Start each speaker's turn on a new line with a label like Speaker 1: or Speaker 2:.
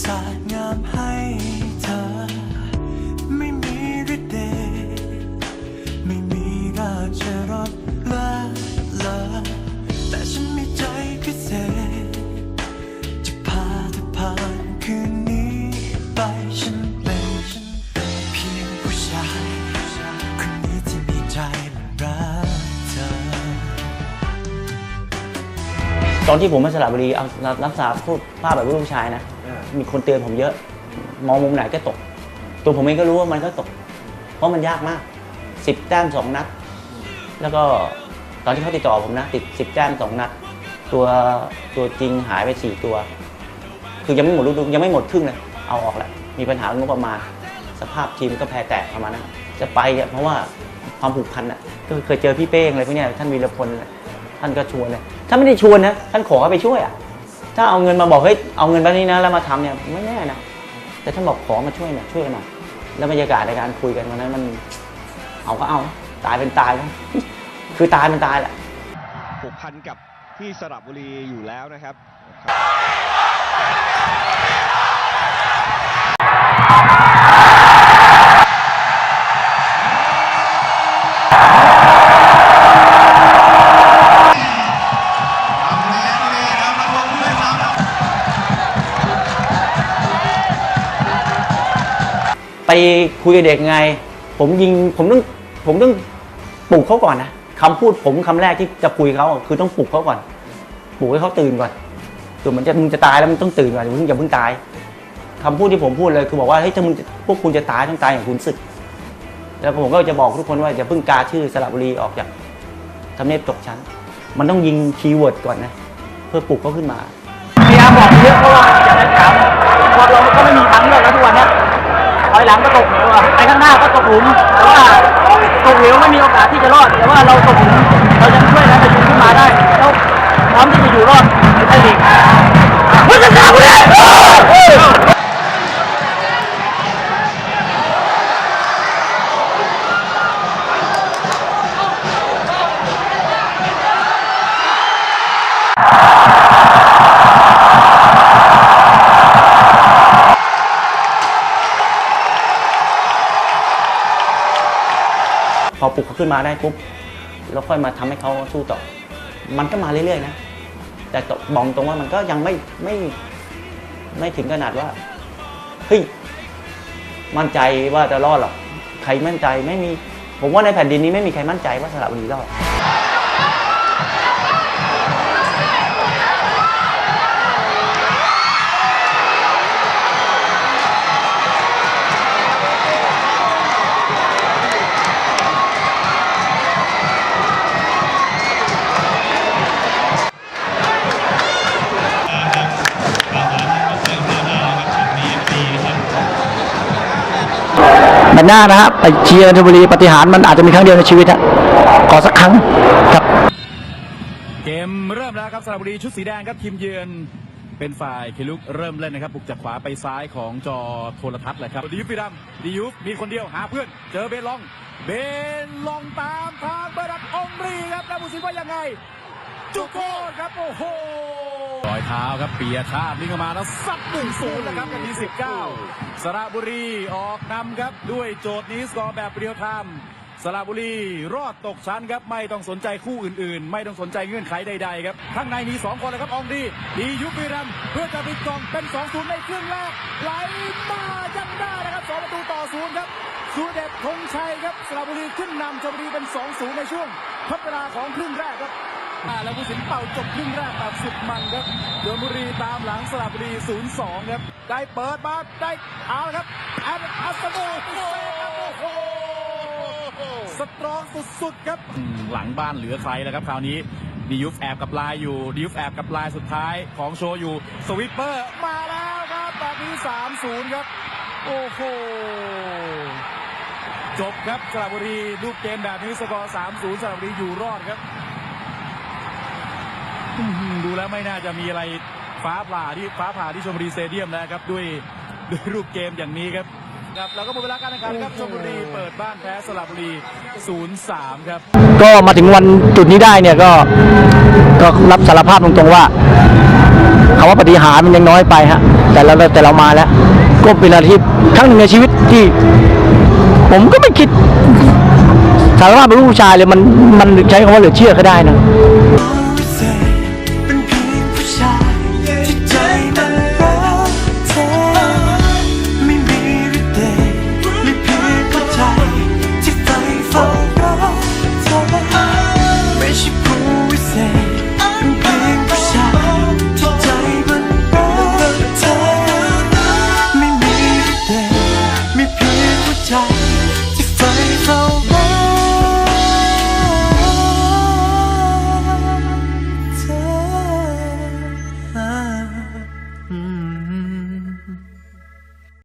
Speaker 1: สา อนที่
Speaker 2: ผมมาสระบุรีเอารักษาพูดภาพแบบลูกผู้ชายนะ มีคนเตือนผมเยอะ มองมุมไหนก็ตก ตัวผมเองก็รู้ว่ามันก็ตก เพราะมันยากมากสิบแต้มสองนัด แล้วก็ตอนที่เขาติดต่อผมนะ ติดสิบแต้มสองนัด ตัวตัวจริงหายไปสี่ตัว คือยังไม่หมดฤดูยังไม่หมดครึ่งเลย เอาออกแล้วมีปัญหาเรื่องงบประมาณ สภาพทีมก็แพ้แตกประมาณนั้นจะไปเนี่ยเพราะว่าความผูกพันอะก็เคยเจอพี่เป้งอะไรพวกเนี้ยท่านวีรพลน่ะ ท่านก็ชวนเลยถ้าไม่ได้ชวนนะท่านขอให้ไปช่วยอะถ้าเอาเงินมาบอกเฮ้ยเอาเงินแบบนี้นะแล้วมาทำเนี่ยไม่แน่นะแต่ท่านบอกขอมาช่วยหน่อยช่วยหน่อยแล้วบรรยากาศในการคุยกันวันนั้นมันเอาก็เอาตายเป็นตายแล้วคือตายเป็นตายแหละ
Speaker 3: ผูกพันกับที่สระบุรีอยู่แล้วนะครับ
Speaker 2: ไปคุยกับเด็กไง ผมยิงผมต้องผมต้องปลุกเขาก่อนนะคำพูดผมคำแรกที่จะคุยเขาคือต้องปลุกเขาก่อนปลุกให้เขาตื่นก่อนคือมันจะมึงจะตายแล้วมึงต้องตื่นก่อนอย่าเพิ่งอย่าเพิ่งตายคำพูดที่ผมพูดเลยคือบอกว่าเฮ้ยถ้ามึงพวกคุณจะตายต้องตายอย่างคุณศึก แล้วผมก็จะบอกทุกคนว่าอย่าเพิ่งกาชื่อสระบุรีออกจากทำเนียบตกชั้น มันต้องยิงคีย์เวิร์ดก่อนนะ เพื่อปลุกเขาขึ้นมาพยายามบอกเยอะเพราะว่าจะได้ถามพอเราก็ไม่มีทางเลือกแล้วทุกวันนี้ อยหลังก็ตกเหวอะไปข้างหน้าก็ตกหลุมแต่ว่าตกเหวไม่มีโอกาสที่จะรอด แต่ว่าเราตกหลุมเรายังช่วยนะจะยืนขึ้นมาได้แล้วพร้อมที่จะอยู่รอดในไทยลีก ปลุกเขาขึ้นมาได้ปุ๊บแล้วค่อยมาทำให้เขาสู้ต่อ มันก็มาเรื่อยๆนะ แต่บอกตรงว่ามันก็ยังไม่ไม่ไม่ถึงขนาดว่าเฮ้ยมั่นใจว่าจะรอดหรอกใครมั่นใจไม่มี ผมว่าในแผ่นดินนี้ไม่มีใครมั่นใจว่าสระบุรีรอด
Speaker 4: แมตช์หน้านะฮะไปเชียร์ชลบุรีปฏิหารย์มันอาจจะมีครั้งเดียวในชีวิตฮะขอสักครั้งครับ
Speaker 5: เกมเริ่มแล้วครับสระบุรีชุดสีแดงครับทีมเยือนเป็นฝ่ายเคลุกเริ่มเล่นนะครับบุกจากขวาไปซ้ายของจอโทรทัศน์เลยครับดิยุฟฟิดัมดิยุฟมีคนเดียวหาเพื่อน เจอเบนลอง เบนลองตามทางเบรัตองรีครับแล้วผู้สินว่ายังไงจุกโกนครับโอ้โห รอยเท้าครับเปียชาติลิงเข้ามาแล้วซัดหนึ่งศูนย์นะครับนาทีสิบเก้าสระบุรีออกนำครับด้วยโจทย์นี้สกอร์แบบเรียลไทม์สระบุรีรอดตกชั้นครับไม่ต้องสนใจคู่อื่นๆ ไม่ต้องสนใจเงื่อนไขใดๆครับข้างในมีสองคนเลยครับอองดีดียุบวีรัมเพื่อจะปิดกองเป็น2อศูนย์ในครึ่งแรกไหลมายังได้นะครับสองประตูต่อศูนย์ครับสุเดชธงชัยครับสระบุรีขึ้นนำชลบุรีเป็น2อศูนย์ในช่วงทดเวลาของครึ่งแรกครับ อ่าแล้วผู้สินเป่าจบครึ่งแรกแบบสุดมันครับชลบุรีตามหลังสระบุรี 0-2 ครับ ได้เปิดมาได้เอาครับแอนอัสโนโอ้โหสตรองสุดๆครับ หลังบ้านเหลือใครแล้วครับคราวนี้ดิยุฟแอบกับลายอยู่ดิยุฟแอบกับลายสุดท้ายของโชว์อยู่สวิปเปอร์มาแล้วครับแบบนี้ 3-0 ครับ โอ้โหจบครับสระบุรีลูกเกมแบบนี้สกอร์ 3-0สระบุรีอยู่รอดครับ ดูแล้วไม่น่าจะมีอะไรฟ้าผ่าที่ฟ้าผ่าที่ชมบุรีสเตเดียมแล้วครับด้วยด้วยรูปเกมอย่างนี้ครับครับแล้วก็หมดเวลาการแข่งขันครับชมบุรีเปิดบ้านแพ้สระบุรี 0-3 ครับ
Speaker 4: ก็มาถึงวันจุดนี้ได้เนี่ยก็ก็รับสารภาพตรงๆว่า
Speaker 1: คำว่าปฏิหารย์มันยังน้อยไปฮะแต่เราแต่เรามาแล้ว ก็เป็นอะไรที่ครั้งหนึ่งในชีวิตที่ ผมก็ไม่คิดสารภาพเป็นลูกผู้ชายเลยมันมันใช้คำว่าเหลือเชื่อก็ได้นะ